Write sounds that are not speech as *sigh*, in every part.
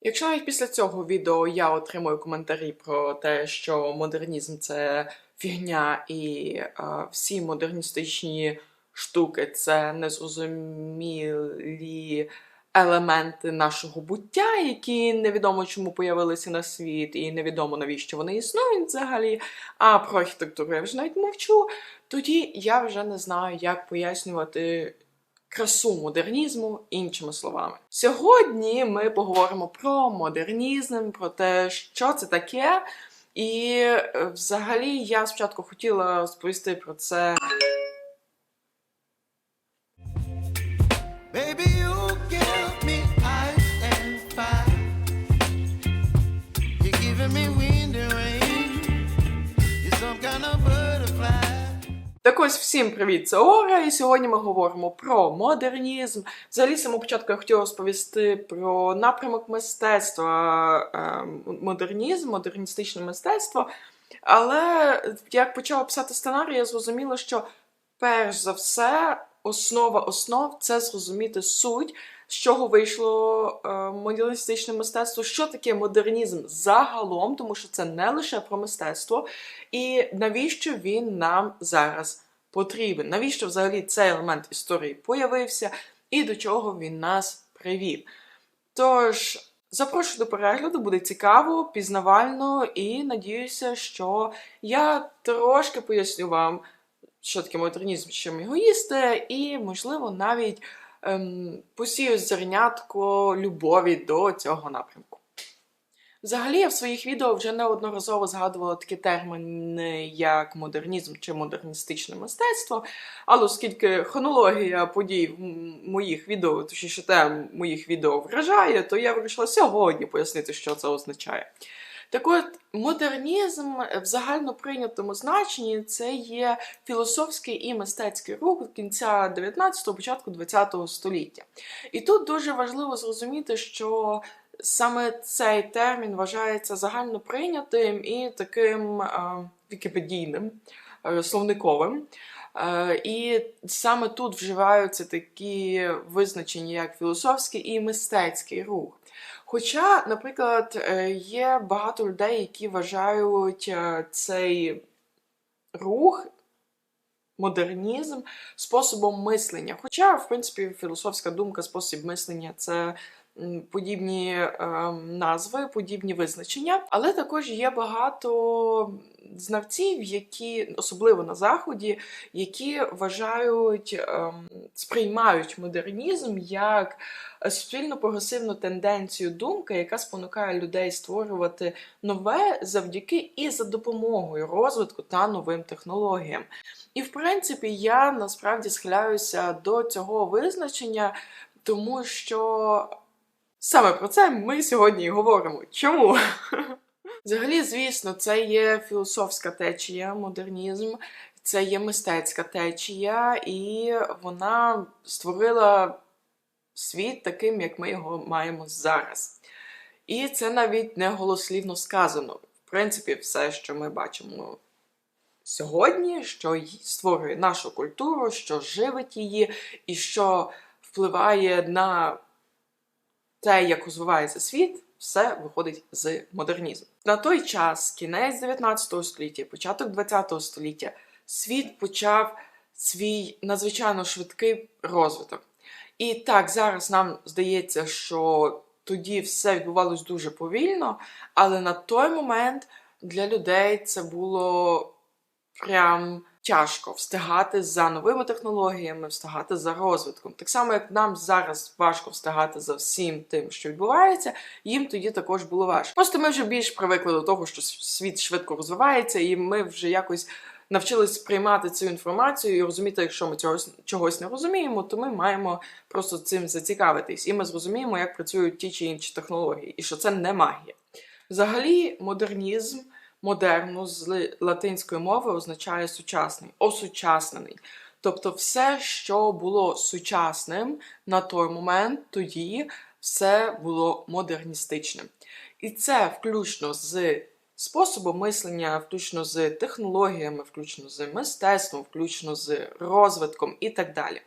Якщо навіть після цього відео я отримую коментарі про те, що модернізм це фігня і е, всі модерністичні штуки це незрозумілі елементи нашого буття, які невідомо чому появилися на світ, і невідомо навіщо вони існують взагалі. А про архітектуру я вже навіть мовчу. Тоді я вже не знаю, як пояснювати красу модернізму іншими словами. Сьогодні ми поговоримо про модернізм, про те, що це таке. І е, взагалі я спочатку хотіла розповісти про це. Me Так ось всім привіт, це Ора, і сьогодні ми говоримо про модернізм. Взагалі, самого початку я хотіла розповісти про напрямок мистецтва, е, модернізм, модерністичне мистецтво. Але як почала писати сценарій, я зрозуміла, що перш за все основа основ це зрозуміти суть, з чого вийшло е, модерністичне мистецтво, що таке модернізм загалом, тому що це не лише про мистецтво, і навіщо він нам зараз потрібен, навіщо взагалі цей елемент історії появився? І до чого він нас привів. Тож, запрошую до перегляду, буде цікаво, пізнавально, і надіюся, що я трошки поясню вам, що таке модернізм, чим його їсти, і, можливо, навіть ем, посію зернятко любові до цього напрямку. Взагалі, я в своїх відео вже неодноразово згадувала такі терміни, як модернізм чи модерністичне мистецтво. Але оскільки хронологія подій в моїх відео, точніше тем моїх відео вражає, то я вирішила сьогодні пояснити, що це означає. Так от, модернізм в загально прийнятому значенні це є філософський і мистецький рух кінця 19-го, початку 20-го століття. І тут дуже важливо зрозуміти, що саме цей термін вважається загально прийнятим і таким е, вікіпедійним, е, словниковим. Е, і саме тут вживаються такі визначення, як філософський і мистецький рух. Хоча, наприклад, е, є багато людей, які вважають е, цей рух, модернізм способом мислення. Хоча, в принципі, філософська думка, спосіб мислення це подібні е, назви, подібні визначення. Але також є багато знавців, які, особливо на Заході, які вважають, ем, сприймають модернізм як суспільно прогресивну тенденцію думки, яка спонукає людей створювати нове завдяки і за допомогою розвитку та новим технологіям. І в принципі, я насправді схиляюся до цього визначення, тому що саме про це ми сьогодні і говоримо. Чому? *laughs* Взагалі, звісно, це є філософська течія, модернізм, це є мистецька течія, і вона створила світ таким, як ми його маємо зараз. І це навіть не голослівно сказано. В принципі, все, що ми бачимо сьогодні, що створює нашу культуру, що живить її, і що впливає на те, як розвивається світ, все виходить з модернізму. На той час, кінець 19 століття, початок 20 століття, світ почав свій надзвичайно швидкий розвиток. І так, зараз нам здається, що тоді все відбувалось дуже повільно, але на той момент для людей це було прям тяжко встигати за новими технологіями, встигати за розвитком. Так само, як нам зараз важко встигати за всім тим, що відбувається, їм тоді також було важко. Просто ми вже більш привикли до того, що світ швидко розвивається, і ми вже якось навчились сприймати цю інформацію і розуміти, якщо ми цього чогось не розуміємо, то ми маємо просто цим зацікавитись, і ми зрозуміємо, як працюють ті чи інші технології, і що це не магія. Взагалі, модернізм, модерну з латинської мови означає сучасний, осучаснений. Тобто, все, що було сучасним на той момент, тоді все було модерністичним. І це включно з способом мислення, включно з технологіями, включно з мистецтвом, включно з розвитком і так далі.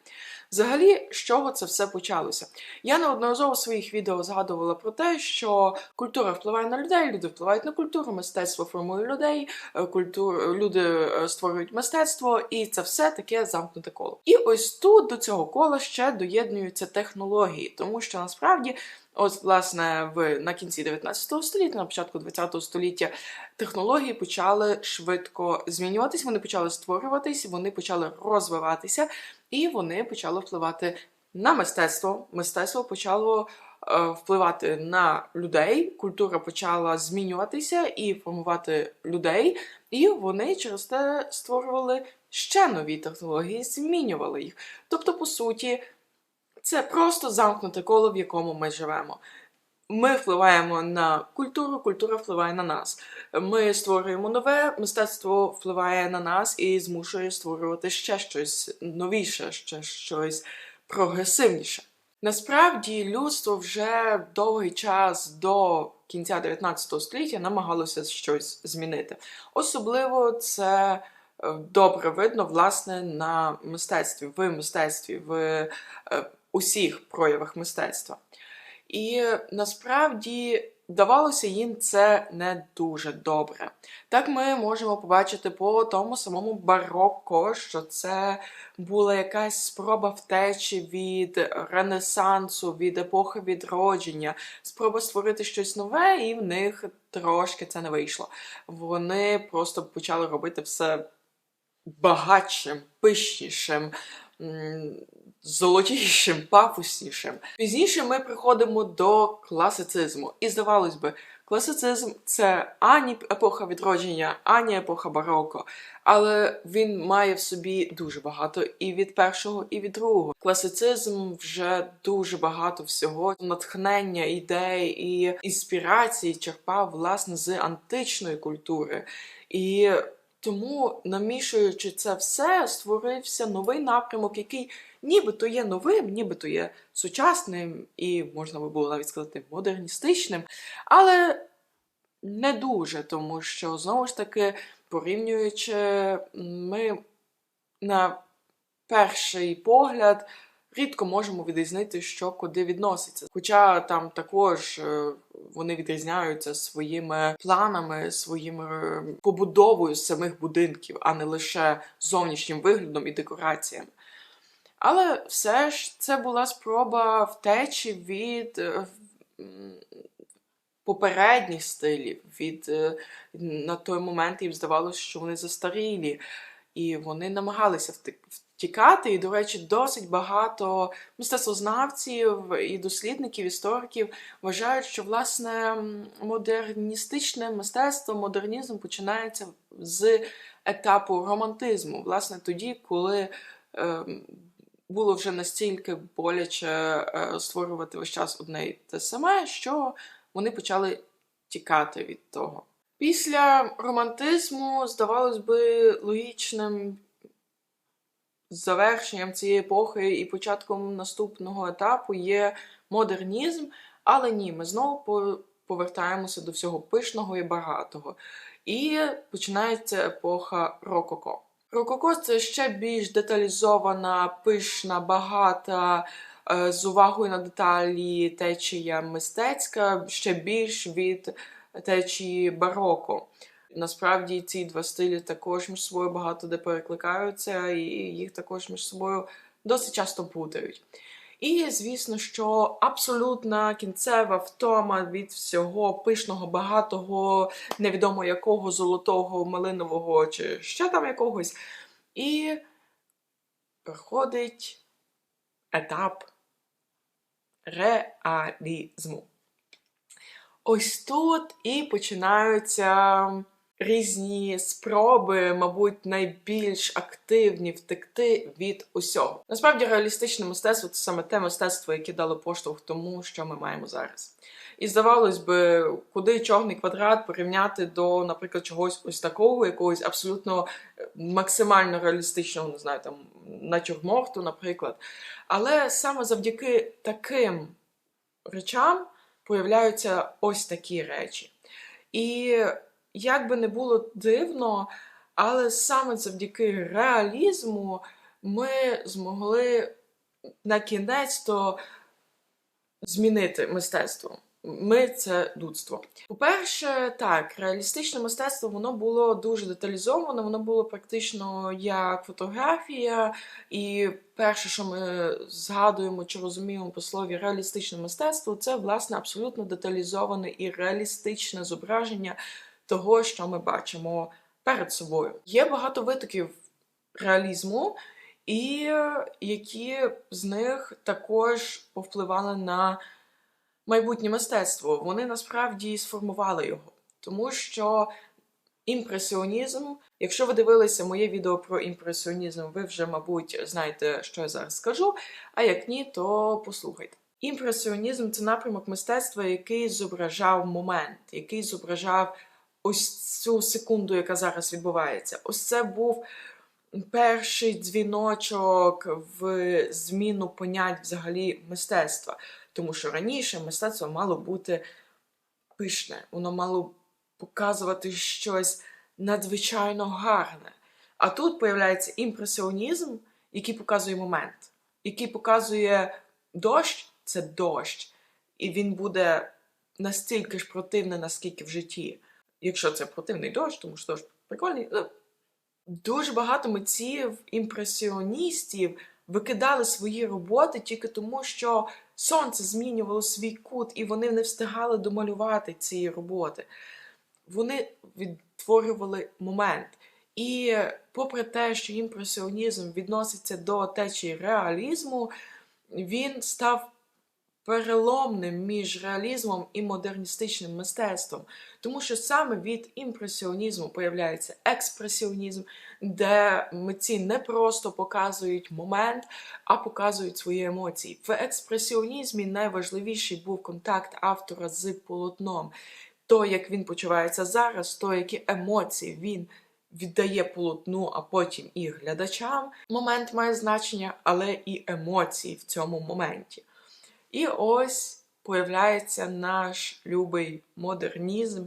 Взагалі, з чого це все почалося? Я неодноразово в своїх відео згадувала про те, що культура впливає на людей, люди впливають на культуру, мистецтво формує людей, е, культур, люди е, створюють мистецтво, і це все таке замкнуте коло. І ось тут до цього кола ще доєднуються технології, тому що насправді. От, власне, в на кінці 19 століття, на початку 20 століття, технології почали швидко змінюватись, вони почали створюватись, вони почали розвиватися, і вони почали впливати на мистецтво. Мистецтво почало е, впливати на людей, культура почала змінюватися і формувати людей, і вони через те створювали ще нові технології, змінювали їх. Тобто, по суті, це просто замкнуте коло, в якому ми живемо. Ми впливаємо на культуру, культура впливає на нас. Ми створюємо нове, мистецтво впливає на нас і змушує створювати ще щось новіше, ще щось прогресивніше. Насправді людство вже довгий час до кінця 19 століття намагалося щось змінити. Особливо це е, добре видно власне на мистецтві, в мистецтві, в е, усіх проявах мистецтва. І насправді давалося їм це не дуже добре. Так ми можемо побачити по тому самому барокко, що це була якась спроба втечі від Ренесансу, від епохи відродження, спроба створити щось нове, і в них трошки це не вийшло. Вони просто почали робити все багатшим, пишнішим, золотішим, пафоснішим. Пізніше ми приходимо до класицизму. І здавалось би, класицизм це ані епоха відродження, ані епоха бароко. Але він має в собі дуже багато і від першого, і від другого. Класицизм вже дуже багато всього, натхнення, ідей і інспірації черпав власне з античної культури. І тому, намішуючи це все, створився новий напрямок, який нібито є новим, нібито є сучасним і, можна би було навіть сказати, модерністичним, але не дуже, тому що знову ж таки, порівнюючи, ми на перший погляд. Рідко можемо відрізнити, що куди відноситься. Хоча там також е, вони відрізняються своїми планами, своїми побудовою самих будинків, а не лише зовнішнім виглядом і декораціями. Але все ж це була спроба втечі від е, попередніх стилів. Від, е, на той момент їм здавалося, що вони застарілі, і вони намагалися втікати. І, до речі, досить багато мистецтвознавців і дослідників, істориків вважають, що власне модерністичне мистецтво, модернізм починається з етапу романтизму. Власне, тоді, коли ем, було вже настільки боляче е, створювати весь час одне й те саме, що вони почали тікати від того. Після романтизму, здавалось би, логічним завершенням цієї епохи і початком наступного етапу є модернізм, але ні, ми знову по- повертаємося до всього пишного і багатого. І починається епоха рококо. Рококо це ще більш деталізована, пишна, багата, е, з увагою на деталі течія мистецька, ще більш від течії бароко. Насправді ці два стилі також між собою багато де перекликаються, і їх також між собою досить часто путають. І звісно, що абсолютна кінцева втома від всього пишного, багатого, невідомо якого золотого, малинового чи ще там якогось. І приходить етап реалізму. Ось тут і починаються різні спроби, мабуть, найбільш активні втекти від усього. Насправді, реалістичне мистецтво це саме те мистецтво, яке дало поштовх тому, що ми маємо зараз. І здавалось би, куди чорний квадрат порівняти до, наприклад, чогось ось такого, якогось абсолютно е, максимально реалістичного, не знаю, там натюрморту, наприклад. Але саме завдяки таким речам появляються ось такі речі. І як би не було дивно, але саме завдяки реалізму ми змогли на кінець то змінити мистецтво. Ми це людство. По-перше, так, реалістичне мистецтво воно було дуже деталізоване, воно було практично як фотографія. І перше, що ми згадуємо чи розуміємо по слові реалістичне мистецтво, це власне абсолютно деталізоване і реалістичне зображення того, що ми бачимо перед собою. Є багато витоків реалізму, і які з них також повпливали на майбутнє мистецтво. Вони насправді сформували його. Тому що імпресіонізм, якщо ви дивилися моє відео про імпресіонізм, ви вже, мабуть, знаєте, що я зараз скажу. А як ні, то послухайте. Імпресіонізм це напрямок мистецтва, який зображав момент, який зображав ось цю секунду, яка зараз відбувається. Ось це був перший дзвіночок в зміну понять взагалі мистецтва. Тому що раніше мистецтво мало бути пишне, воно мало показувати щось надзвичайно гарне. А тут появляється імпресіонізм, який показує момент, який показує дощ це дощ, і він буде настільки ж противний, наскільки в житті. Якщо це противний дощ, тому що дощ прикольний. ну, Дуже багато митців, імпресіоністів викидали свої роботи тільки тому, що сонце змінювало свій кут, і вони не встигали домалювати ці роботи. Вони відтворювали момент. І попри те, що імпресіонізм відноситься до течії реалізму, він став переломним між реалізмом і модерністичним мистецтвом. Тому що саме від імпресіонізму появляється експресіонізм, де митці не просто показують момент, а показують свої емоції. В експресіонізмі найважливіший був контакт автора з полотном. То, як він почувається зараз, то, які емоції він віддає полотну, а потім і глядачам. Момент має значення, але і емоції в цьому моменті. І ось появляється наш любий модернізм,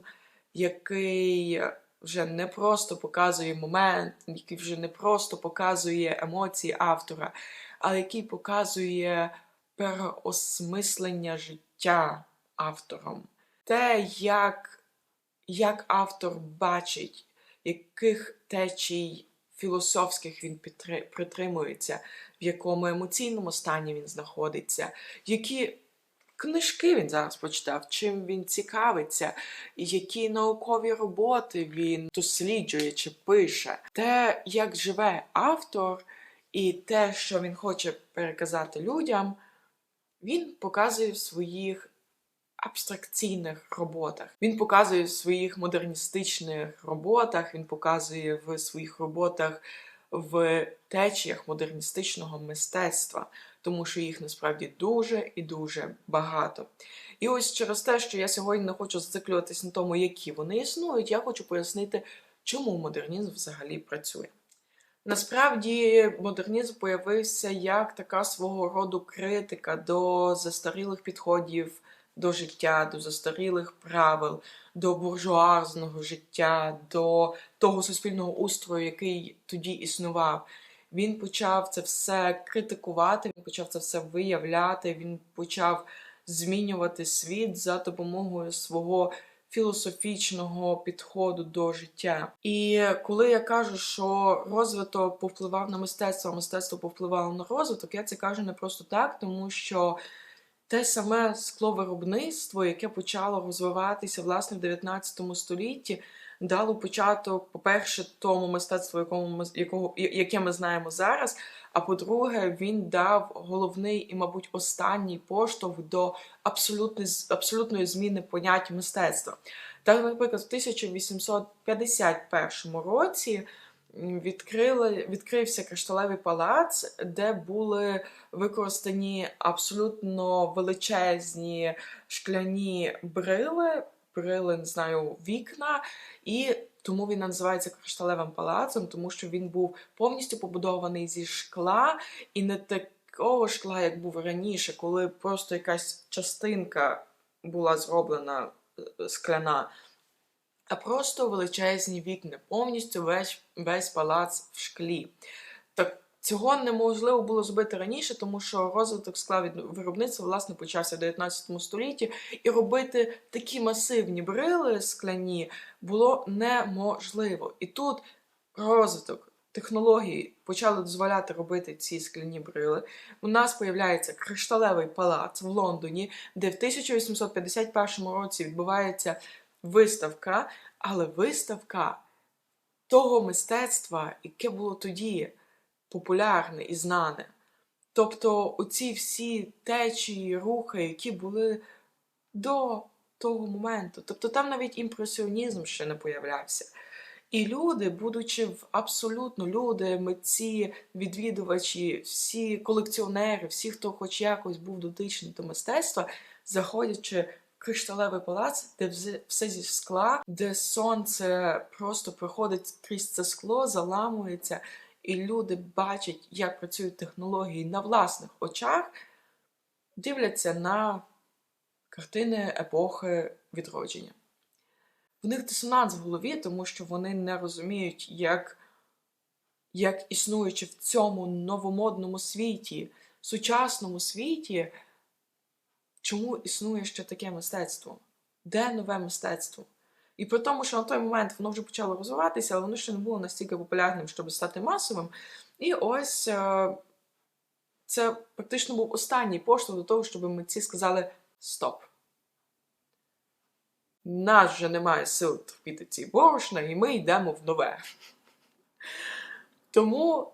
який вже не просто показує момент, який вже не просто показує емоції автора, але який показує переосмислення життя автором. Те, як, як автор бачить, яких течій філософських він притримується, в якому емоційному стані він знаходиться, які книжки він зараз почитав, чим він цікавиться, які наукові роботи він досліджує чи пише, те, як живе автор, і те, що він хоче переказати людям, він показує в своїх абстракційних роботах. Він показує в своїх модерністичних роботах, він показує в своїх роботах в течіях модерністичного мистецтва, тому що їх насправді дуже і дуже багато. І ось через те, що я сьогодні не хочу зациклюватись на тому, які вони існують, я хочу пояснити, чому модернізм взагалі працює. Насправді модернізм появився як така свого роду критика до застарілих підходів до життя, до застарілих правил, до буржуазного життя, до того суспільного устрою, який тоді існував. Він почав це все критикувати, він почав це все виявляти, він почав змінювати світ за допомогою свого філософічного підходу до життя. І коли я кажу, що розвиток повпливав на мистецтво, а мистецтво повпливало на розвиток, я це кажу не просто так, тому що те саме скловиробництво, яке почало розвиватися власне в 19 столітті, дало початок, по-перше, тому мистецтву, якому ми якого яке ми знаємо зараз. А по-друге, він дав головний і, мабуть, останній поштовх до абсолютної, абсолютної зміни понять мистецтва. Так, наприклад, в 1851 році м, відкрили, відкрився кришталевий палац, де були використані абсолютно величезні шкляні брили, брили, не знаю, вікна, і тому він називається кришталевим палацом, тому що він був повністю побудований зі шкла і не такого шкла, як був раніше, коли просто якась частинка була зроблена е, скляна. А просто величезні вікна, повністю весь, весь палац в шклі. Так Цього неможливо було зробити раніше, тому що розвиток скла від виробництва власне почався в 19 столітті, і робити такі масивні брили скляні було неможливо. І тут розвиток технологій почали дозволяти робити ці скляні брили. У нас появляється кришталевий палац в Лондоні, де в 1851 році відбувається виставка, але виставка того мистецтва, яке було тоді популярне і знане. Тобто оці всі течії, рухи, які були до того моменту. Тобто там навіть імпресіонізм ще не появлявся. І люди, будучи в абсолютно люди, митці, відвідувачі, всі колекціонери, всі, хто хоч якось був дотичний до мистецтва, заходячи кришталевий палац, де все зі скла, де сонце просто проходить крізь це скло, заламується, і люди бачать, як працюють технології на власних очах, дивляться на картини епохи відродження. В них дисонанс в голові, тому що вони не розуміють, як, як існуючи в цьому новомодному світі, сучасному світі, чому існує ще таке мистецтво? Де нове мистецтво? І при тому, що на той момент воно вже почало розвиватися, але воно ще не було настільки популярним, щоб стати масовим. І ось е, це практично був останній поштовх до того, щоб митці сказали стоп. Нас вже немає сил терпіти ці борошна, і ми йдемо в нове. Тому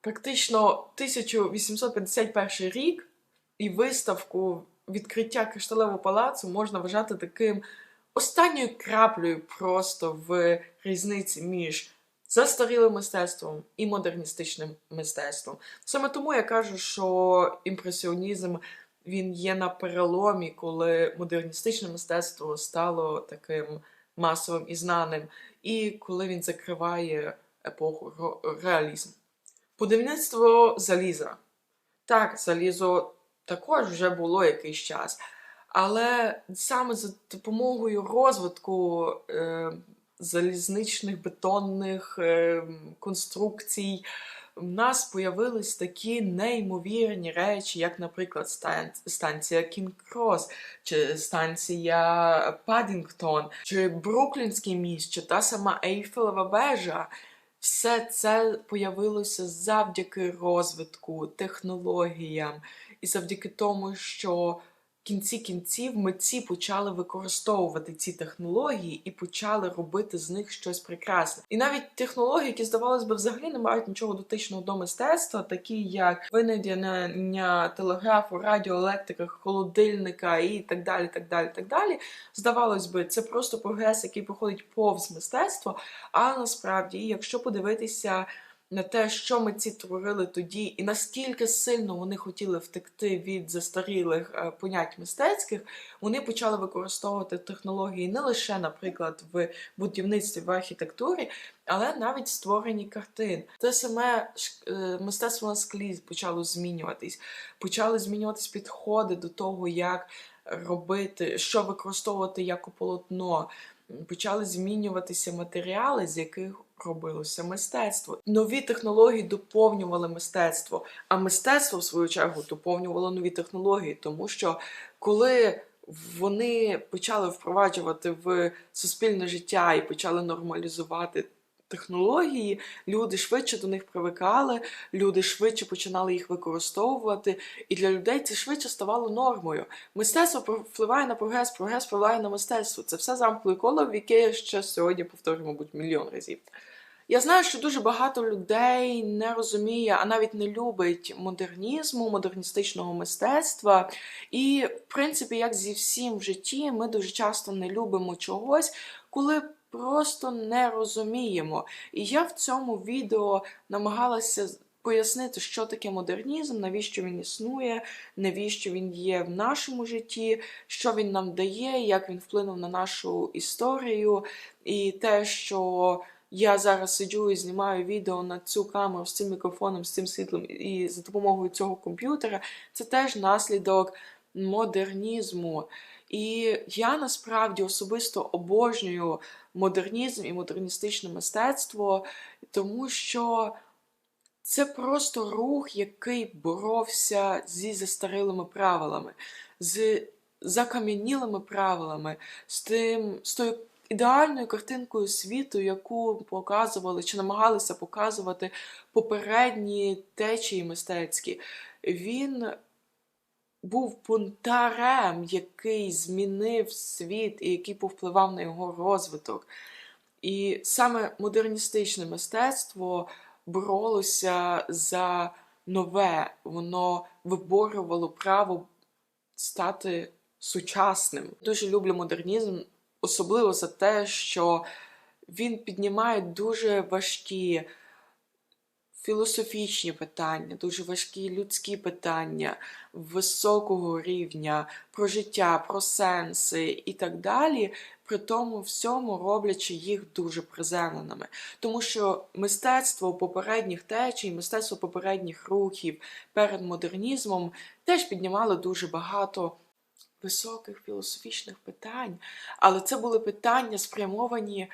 практично 1851 рік і виставку відкриття кришталевого палацу можна вважати таким останньою краплею просто в різниці між застарілим мистецтвом і модерністичним мистецтвом. Саме тому я кажу, що імпресіонізм він є на переломі, коли модерністичне мистецтво стало таким масовим і знаним, і коли він закриває епоху реалізму. Будівництво заліза. Так, залізо також вже було якийсь час, але саме за допомогою розвитку е, залізничних бетонних е, конструкцій в нас появились такі неймовірні речі, як, наприклад, стан- станція Кінг Крос, чи станція Падінгтон, чи Бруклінський міст, чи та сама Ейфелева вежа. Все це появилося завдяки розвитку, технологіям і завдяки тому, що кінці кінців митці почали використовувати ці технології і почали робити з них щось прекрасне. І навіть технології, які здавалось би взагалі не мають нічого дотичного до мистецтва, такі як винайдення телеграфу, радіоелектрика, холодильника і так далі, так далі, так далі. Здавалось би, це просто прогрес, який проходить повз мистецтво. А насправді, якщо подивитися на те, що митці творили тоді, і наскільки сильно вони хотіли втекти від застарілих е, понять мистецьких, вони почали використовувати технології не лише, наприклад, в будівництві, в архітектурі, але навіть в створенні картин. Те саме е, мистецтво на склі почало змінюватись, почали змінюватись підходи до того, як робити, що використовувати як у полотно. Почали змінюватися матеріали, з яких робилося мистецтво. Нові технології доповнювали мистецтво, а мистецтво, в свою чергу, доповнювало нові технології, тому що коли вони почали впроваджувати в суспільне життя і почали нормалізувати технології, люди швидше до них привикали, люди швидше починали їх використовувати, і для людей це швидше ставало нормою. Мистецтво впливає на прогрес, прогрес впливає на мистецтво. Це все замкнуте коло, в яке я ще сьогодні повторю, мабуть, мільйон разів. Я знаю, що дуже багато людей не розуміє, а навіть не любить модернізму, модерністичного мистецтва. І, в принципі, як зі всім в житті, ми дуже часто не любимо чогось, коли просто не розуміємо. І я в цьому відео намагалася пояснити, що таке модернізм, навіщо він існує, навіщо він є в нашому житті, що він нам дає, як він вплинув на нашу історію, і те, що я зараз сиджу і знімаю відео на цю камеру з цим мікрофоном, з цим світлом і за допомогою цього комп'ютера, це теж наслідок модернізму. І я насправді особисто обожнюю модернізм і модерністичне мистецтво, тому що Це просто рух, який боровся зі застарілими правилами, з закам'янілими правилами, з тим, з тою ідеальною картинкою світу, яку показували чи намагалися показувати попередні течії мистецькі. Він був бунтарем, який змінив світ і який повпливав на його розвиток. І саме модерністичне мистецтво боролося за нове, воно виборювало право стати сучасним. Дуже люблю модернізм, особливо за те, що він піднімає дуже важкі філософічні питання, дуже важкі людські питання високого рівня про життя, про сенси і так далі. При тому всьому роблячи їх дуже приземленими. Тому що мистецтво попередніх течій, мистецтво попередніх рухів перед модернізмом теж піднімало дуже багато високих філософічних питань, але це були питання спрямовані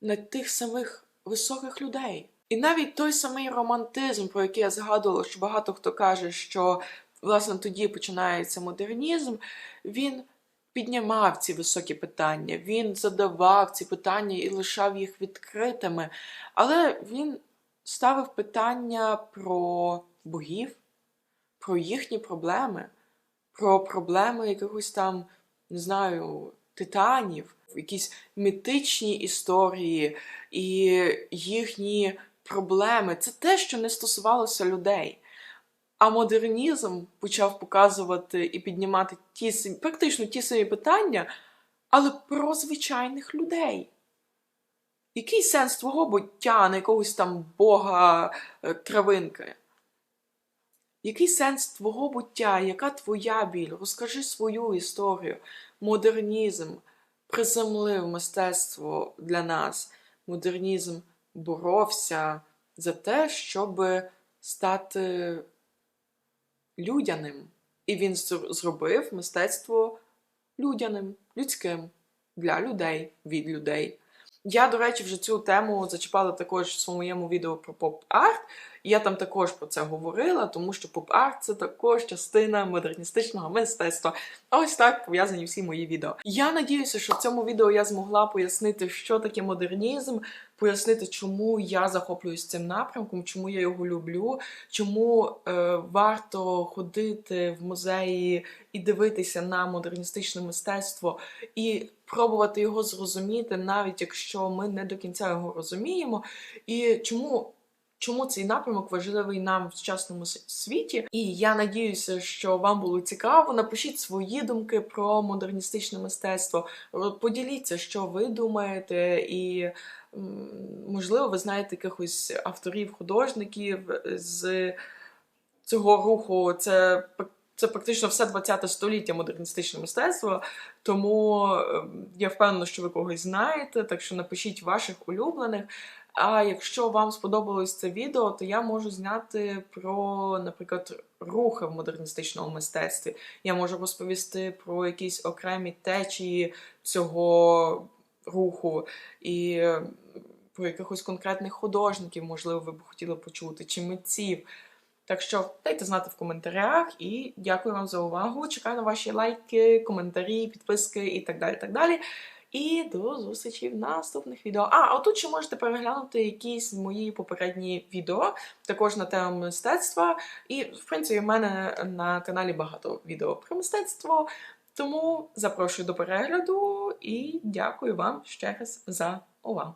на тих самих високих людей. І навіть той самий романтизм, про який я згадувала, що багато хто каже, що власне тоді починається модернізм, він піднімав ці високі питання, він задавав ці питання і лишав їх відкритими. Але він ставив питання про богів, про їхні проблеми, про проблеми якихось там, не знаю, титанів, якісь мітичні історії і їхні проблеми. Це те, що не стосувалося людей. А модернізм почав показувати і піднімати ті практично ті самі питання, але про звичайних людей. Який сенс твого буття, а не якогось там бога е, травинки? Який сенс твого буття? Яка твоя біль? Розкажи свою історію. Модернізм приземлив мистецтво для нас. Модернізм боровся за те, щоб стати людяним. І він зробив мистецтво людяним, людським, для людей, від людей. Я, до речі, вже цю тему зачіпала також в своєму відео про поп-арт. Я там також про це говорила, тому що поп-арт це також частина модерністичного мистецтва. Ось так пов'язані всі мої відео. Я надіюся, що в цьому відео я змогла пояснити, що таке модернізм, пояснити, чому я захоплююсь цим напрямком, чому я його люблю, чому е, варто ходити в музеї і дивитися на модерністичне мистецтво і пробувати його зрозуміти, навіть якщо ми не до кінця його розуміємо, і чому. Чому цей напрямок важливий нам в сучасному світі? І я надіюся, що вам було цікаво. Напишіть свої думки про модерністичне мистецтво. Поділіться, що ви думаєте, і можливо, ви знаєте якихось авторів, художників з цього руху. Це це практично все 20 століття модерністичне мистецтво. Тому ем, я впевнена, що ви когось знаєте, так що напишіть ваших улюблених. А якщо вам сподобалось це відео, то я можу зняти про, наприклад, рухи в модерністичному мистецтві. Я можу розповісти про якісь окремі течії цього руху і про якихось конкретних художників, можливо, ви б хотіли почути, чи митців. Так що дайте знати в коментарях і дякую вам за увагу. Чекаю на ваші лайки, коментарі, підписки і так далі. так далі. І до зустрічі в наступних відео. А, а тут ще можете переглянути якісь мої попередні відео, також на тему мистецтва. І, в принципі, в мене на каналі багато відео про мистецтво. Тому запрошую до перегляду і дякую вам ще раз за увагу.